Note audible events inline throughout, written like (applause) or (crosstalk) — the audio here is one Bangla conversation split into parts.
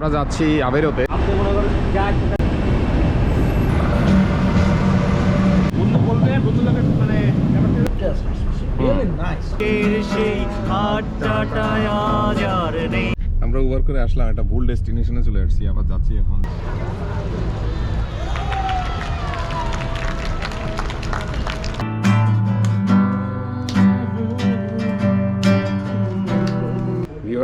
আমরা যাচ্ছি আবেরোতে. আমরা উবার করে আসলাম একটা ভুল ডেস্টিনেশনে চলে আসছি, আবার যাচ্ছি এখন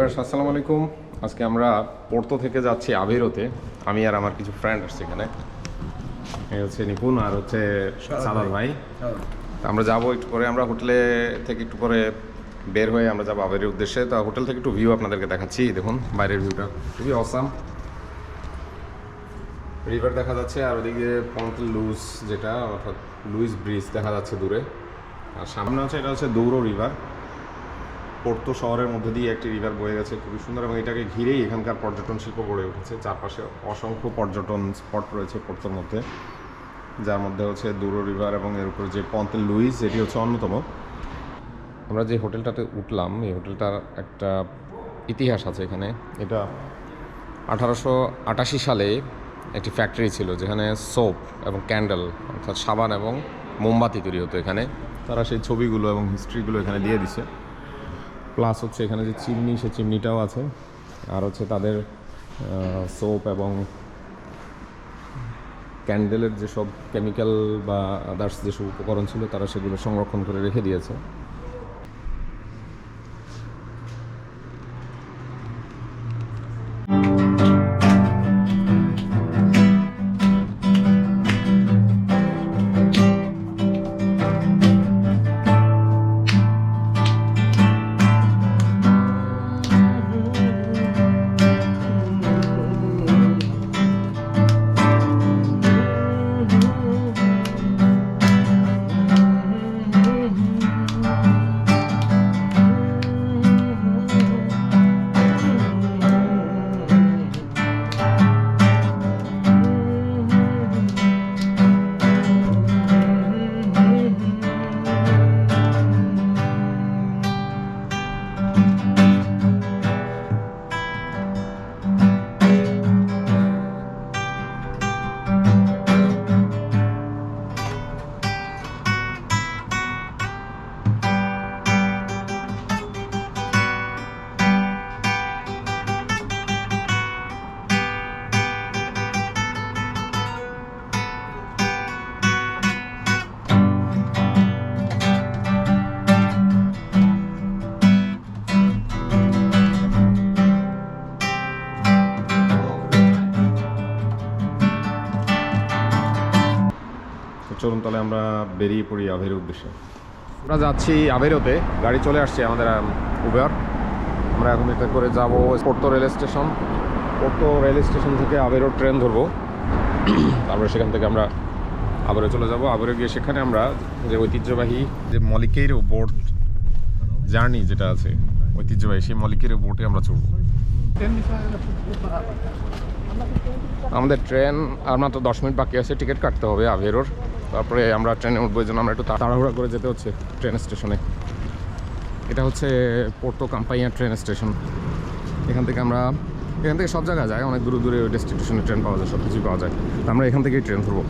ভিউয়ার্স আসসালামু আলাইকুম। আজকে আমরা পোর্তো থেকে যাচ্ছি আবিরোতে। আমি আর আমার কিছু ফ্রেন্ড আসছে এখানে। এই হচ্ছে নিপুণ আর হচ্ছে সাদাত ভাই। আমরা যাব একটু পরে। আমরা হোটেলে থেকে একটু পরে বের হয়ে আমরা যাব আবেরের উদ্দেশ্যে। তো হোটেল থেকে একটু ভিউ আপনাদেরকে দেখাচ্ছি দেখুন বাইরের ভিউটা খুবই অসাম রিভার দেখা যাচ্ছে আর ওদিকে পন্ট লুজ যেটা অর্থাৎ লুইস ব্রিজ দেখা যাচ্ছে দূরে। আর সামনে হচ্ছে এটা হচ্ছে দৌড়ো রিভার পোর্তো শহরের মধ্যে দিয়ে একটি রিভার বয়ে গেছে, খুবই সুন্দর এবং এটাকে ঘিরেই এখানকার পর্যটন শিল্প গড়ে উঠেছে। চারপাশে অসংখ্য পর্যটন স্পট রয়েছে পোর্তোর মধ্যে, যার মধ্যে হচ্ছে দুরো রিভার এবং এর উপরে যে পন্তে লুইস, এটি হচ্ছে অন্যতম। আমরা যে হোটেলটাতে উঠলাম, এই হোটেলটার একটা ইতিহাস আছে এখানে। এটা আঠারোশো আটাশি সালে একটি ফ্যাক্টরি ছিল, যেখানে সোপ এবং ক্যান্ডেল অর্থাৎ সাবান এবং মোমবাতি তৈরি হতো এখানে। তারা সেই ছবিগুলো এবং হিস্ট্রিগুলো এখানে দিয়ে দিছে। প্লাস হচ্ছে এখানে যে চিমনি, সে চিমনিটাও আছে। আর হচ্ছে তাদের সোপ এবং ক্যান্ডেলের যেসব কেমিক্যাল বা আদার্স যেসব উপকরণ ছিল, তারা সেগুলো সংরক্ষণ করে রেখে দিয়েছে। তাহলে আমরা বেরিয়ে পড়ি আভের উদ্দেশ্যে। আমরা যাচ্ছি আভেরোতে, গাড়ি চলে আসছে আমাদের উবের আমরা এখন এটা করে যাব Porto rail station Porto rail station থেকে আভেরো ট্রেন ধরবো। তারপরে সেখান থেকে আমরা আবারও চলে যাব। আবারও গিয়ে সেখানে আমরা যে ঐতিহ্যবাহী যে মলিকের বোট জার্নি যেটা আছে, ঐতিহ্যবাহী সেই মলিকের বোটে আমরা চড়বো। আমাদের ট্রেন আর মাত্র দশ মিনিট বাকি আছে টিকিট কাটতে হবে আভেরোর। তারপরে আমরা ট্রেনে উঠবো এই জন্য আমরা একটু তাড়াহুড়া করে যেতে হচ্ছে ট্রেন স্টেশনে। এটা হচ্ছে পোর্তো কাম্পাইয়া ট্রেন স্টেশন। এখান থেকে আমরা এখান থেকে সব জায়গায় যায় অনেক দূরে দূরে ডেস্টিনেশনে ট্রেন পাওয়া যায় সব কিছুই পাওয়া যায়। আমরা এখান থেকেই ট্রেন ধরবো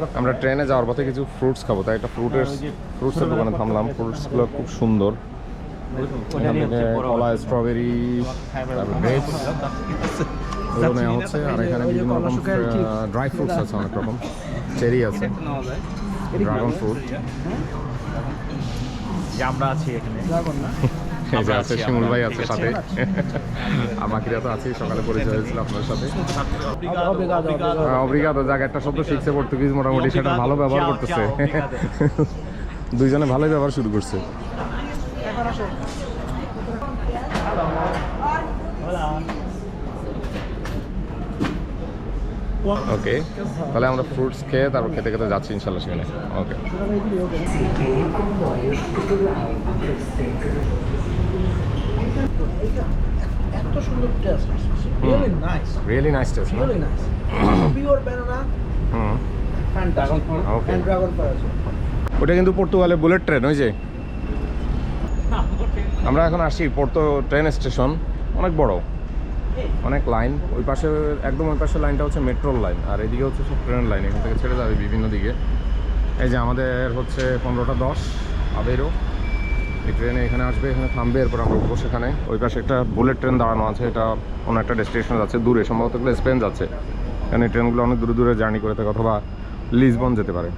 করতে আমরা ট্রেনে যাওয়ার পথে কিছু ফ্রুটস খাব তাই একটা ফ্রুটের ফ্রুটসের দোকানে থামলাম ফ্রুটসগুলো খুব সুন্দর। কলা স্ট্রবেরি তারপর (laughs) এগুলো নেওয়া হচ্ছে আর এখানে বিভিন্ন রকম ড্রাই ফ্রুটস আছে অনেক রকম। চেরি আছে। ড্রাগন ফ্রুট যে আমরা আছি এখানে। এই যে আছে শিমুল ভাই আছে সাথে। আর বাকিরা তো আছেই সকালে পরিচয় হয়েছিল আপনার সাথে. অব্রিগাদো যাক একটা শব্দ শিখছে পর্তুগিজ মোটামুটি সেটা ভালো ব্যবহার করতেছে। দুইজনে ভালোই ব্যবহার শুরু করছে। ওকে তাহলে আমরা ফ্রুটস খেয়ে তারপর খেতে খেতে যাচ্ছি ইনশাল্লাহ সেখানে। ওকে। এত সুন্দর taste really nice really nice taste really nice pure banana hmm. And dragon fall Okay. Dragon ফল আছে ওটা কিন্তু পর্তুগালে বুলেট ট্রেন ওই যে। আমরা এখন আসছি পোর্তো ট্রেন স্টেশন অনেক বড়। অনেক লাইন ওই পাশে, একদম ওই পাশে লাইনটা হচ্ছে মেট্রোর লাইন আর এদিকে হচ্ছে সব ট্রেনের লাইন এখান থেকে ছেড়ে যাবে বিভিন্ন দিকে। এই যে আমাদের হচ্ছে পনেরোটা দশ আবেরও এই ট্রেনে এখানে আসবে, এখানে থামবে, এরপর আমরা উঠবো সেখানে। ওই পাশে একটা বুলেট ট্রেন দাঁড়ানো আছে, এটা অন্য একটা ডেস্টিনেশন যাচ্ছে দূরে, সম্ভবত স্পেন যাচ্ছে। কারণ এই ট্রেনগুলো অনেক দূরে দূরে জার্নি করে থাকে, অথবা লিসবন যেতে পারে।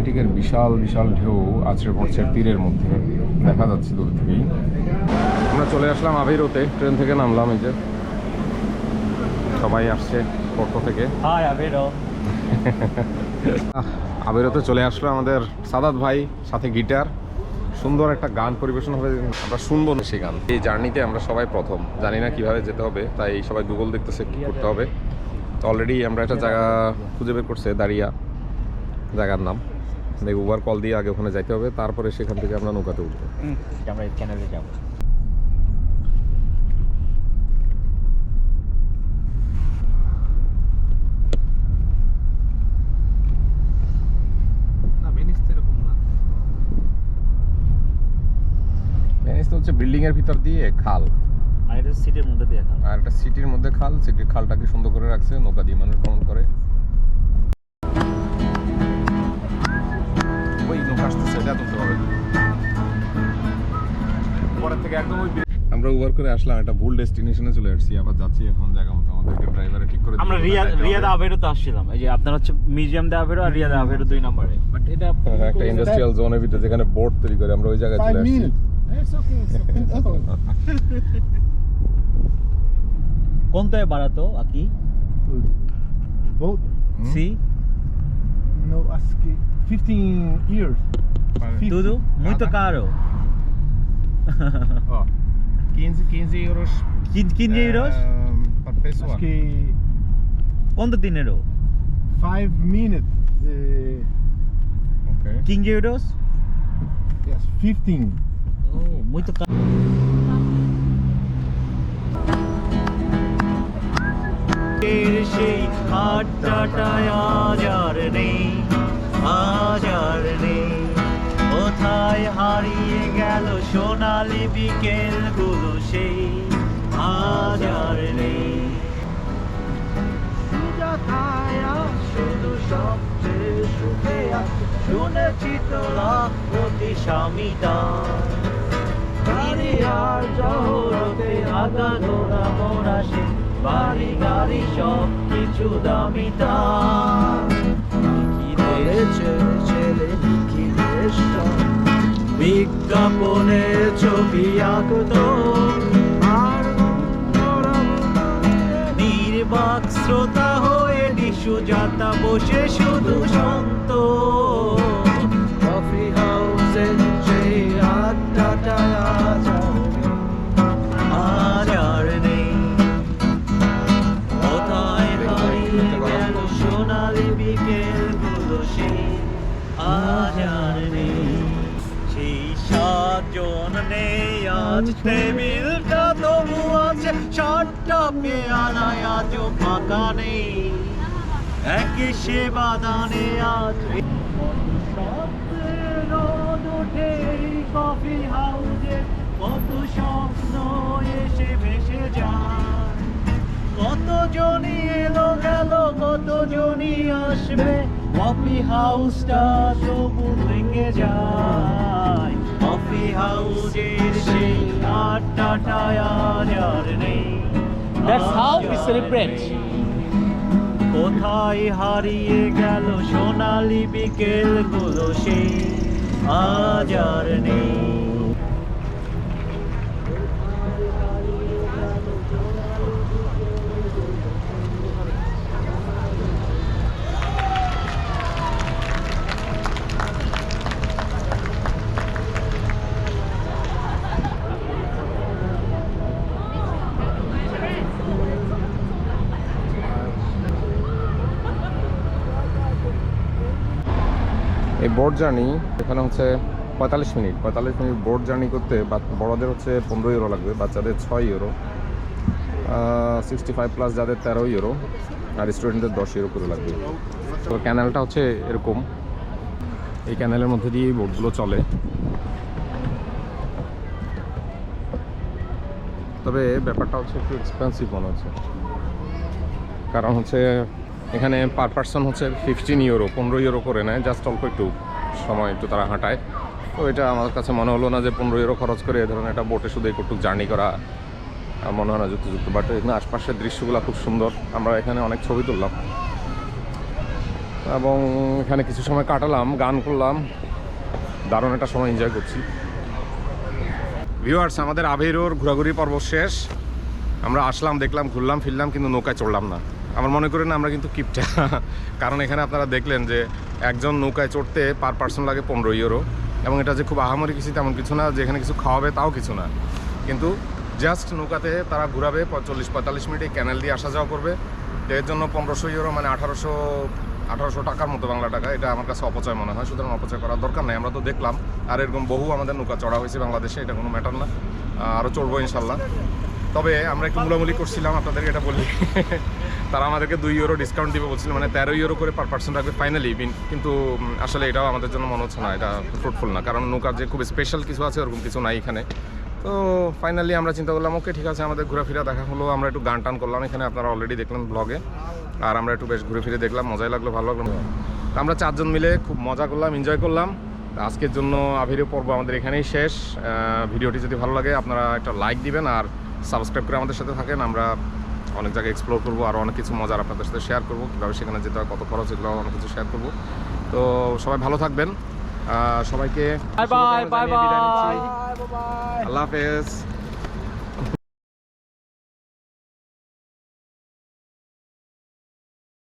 আটলান্টিকের বিশাল বিশাল ঢেউ আছড়ে পড়ছে তীরের মধ্যে। দেখা যাচ্ছে দূর থেকেই। আমরা চলে আসলাম আবিরোতে ট্রেন থেকে নামলাম এই যে। সবাই আসছে পর্তো থেকে। আবিরতে চলে আসলো আমাদের সাদাত ভাই সাথে গিটার। সুন্দর একটা গান পরিবেশন হবে। আমরা শুনব না সেই গান। এই জার্নিতে আমরা সবাই প্রথম। জানি না কীভাবে যেতে হবে তাই সবাই গুগল দেখতেছে কি করতে হবে। তো অলরেডি আমরা একটা জায়গা খুঁজে বের করছে দাঁড়িয়া। জায়গার নাম। দেখ উবার কল দিয়ে আগে ওখানে যাইতে হবে তারপরে সেখান থেকে আমরা নৌকাতে উঠবো। আমরা যাব। হচ্ছে বিল্ডিং এর ভিতর দিয়ে খাল। আর এটা সিটির মধ্যে দিয়ে খাও আর একটা সিটির মধ্যে খাল সিটির খালটাকে সুন্দর করে রাখছে নৌকা দিয়ে মানুষ উবার করে আসলাম একটা ভুল ডেস্টিনেশনে চলে আসছি আবার যাচ্ছি এখন জায়গা মতো আমাদেরকে ড্রাইভারে ঠিক করে আমরা রিয়াদ হবে। আবেরো তো আসছিলাম। এই যে আপনার হচ্ছে মিউজিয়াম দে আবেরো আর রিয়াদ আবেরো দুই নম্বরে। বাট এটা হ্যাঁ, একটা ইন্ডাস্ট্রিয়াল জোনের ভিতরে যেখানে বোর্ড তৈরি করে আমরা ওই জায়গায় চলে আসছি। (laughs) কোনটা বাড়াতো আকি? সি acho que 15 years. tudo muito Nada. caro Ó, 15, 15 euros 15 euros eh, per pessoa. Acho que quanto dinheiro 5 minutes. Uh, Okay. King euros? Yes, 15. Oh, muito caro. সেই আড্ডাটায় আজ আর নেই আজ আর নেই কোথায় হারিয়ে গেল সোনালি বিকেলগুলো সেই আজ আর নেই। শুধু সবচেয়ে সুখে। শুনেছি স্বামীটা গাড়ি আর জহরতে আগা ঘোরা মোরা সে। বাড়ি গাড়ি সব কিছু দামি ছেলে ছেলে বিজ্ঞাপনে ছবি আঁকতো আর নির্বাক শ্রোতা হয়ে নিশুজাতা বসে শুধু সন্ত আজ টেবিলটা তবু আছে সাতটা পেয়ারায় আজও ফাঁকা নেই। একে সেবা দানে আজ কফি হাউসে কত স্বপ্ন এসে ভেসে যায়। কতজনই এলো গেল, কতজনই আসবে? কফি হাউসটা তবু ভেঙে যায়। কফি হাউসের সেই আটটা আর নেই। That's how we celebrate. কোথায় হারিয়ে গেল সোনালি বিকেলগুলো সেই আজ আর নেই। এই বোট জার্নি এখানে হচ্ছে পঁয়তাল্লিশ মিনিট। পঁয়তাল্লিশ মিনিট বোট জার্নি করতে বড়দের হচ্ছে পনেরো ইউরো লাগবে, বাচ্চাদের ছয় ইউরো সিক্সটি ফাইভ প্লাস যাদের তেরো ইউরো আর স্টুডেন্টদের দশ ইউরো করে লাগবে। তো ক্যানেলটা হচ্ছে এরকম। এই ক্যানেলের মধ্যে দিয়ে বোটগুলো চলে। তবে ব্যাপারটা হচ্ছে একটু এক্সপেন্সিভ মনে হচ্ছে। কারণ হচ্ছে এখানে পার পার্সন হচ্ছে ফিফটিন ইউরো পনেরো ইউরো করে নেয় জাস্ট অল্প একটু সময় একটু তারা হাঁটায়। তো এটা আমার কাছে মনে হলো না যে পনেরো ইউরো খরচ করে এ ধরনের একটা বোটে শুধু একটু জার্নি করা মনে হয় না যুক্ত বাট এখানে আশপাশের দৃশ্যগুলো খুব সুন্দর। আমরা এখানে অনেক ছবি তুললাম। এবং এখানে কিছু সময় কাটালাম, গান করলাম। দারুণ একটা সময় এনজয় করছি। ভিউয়ার্স আমাদের আভেরোর ঘোরাঘুরি পর্ব শেষ। আমরা আসলাম, দেখলাম, ঘুরলাম, ফিরলাম, কিন্তু নৌকায় চড়লাম না। আমার মনে করেন আমরা কিন্তু কিপটা। কারণ এখানে আপনারা দেখলেন যে একজন নৌকায় চড়তে পার পার্সন লাগে পনেরো ইউরো। এবং এটা যে খুব আহামরি কিছু তেমন কিছু না যেখানে কিছু খাওয়াবে তাও কিছু না। কিন্তু জাস্ট নৌকাতে তারা ঘুরাবে চল্লিশ পঁয়তাল্লিশ মিনিট এই ক্যানেল দিয়ে আসা যাওয়া করবে। তো এর জন্য পনেরোশো ইউরো মানে আঠারোশো আঠারোশো টাকার মতো বাংলা টাকা, এটা আমার কাছে অপচয় মনে হয়। সুতরাং অপচয় করার দরকার নেই, আমরা তো দেখলাম। আর এরকম বহু আমাদের নৌকা চড়া হয়েছে বাংলাদেশে, এটা কোনো ম্যাটার না। আরও চড়বো ইনশাল্লাহ। তবে আমরা একটু মুলামুলি করছিলাম, আপনাদেরকে এটা বলি। তারা আমাদেরকে দুই ইউরো ডিসকাউন্ট দিবে বলছিল মানে তেরো ইউরো করে পার পার্সন রাখবে ফাইনালি কিন্তু আসলে এটাও আমাদের জন্য মনে হচ্ছে না, এটা ফ্রুটফুল না। কারণ নৌকার যে খুব স্পেশাল কিছু আছে, ওরকম কিছু নাই এখানে। তো ফাইনালি আমরা চিন্তা করলাম ওকে ঠিক আছে, আমাদের ঘোরাফেরা দেখা হলো, আমরা একটু গান টান করলাম, এখানে আপনারা অলরেডি দেখলেন ব্লগে আর আমরা একটু বেশ ঘুরে ফিরে দেখলাম, মজাই লাগল, ভালো লাগল। আমরা চারজন মিলে খুব মজা করলাম এনজয় করলাম। আজকের জন্য আভিরও পর্ব আমাদের এখানেই শেষ। ভিডিওটি যদি ভালো লাগে, আপনারা একটা লাইক দিবেন আর সাবস্ক্রাইব করে আমাদের সাথে থাকেন। আমরা অনেক জায়গায় এক্সপ্লোর করব আর অনেক কিছু মজার আপনাদের সাথে শেয়ার করব কীভাবে সেখানে যেতে হয় কত খরচ এগুলো অনেক কিছু শেয়ার করব। তো সবাই ভালো থাকবেন সবাইকে. আল্লাহ হাফেজ।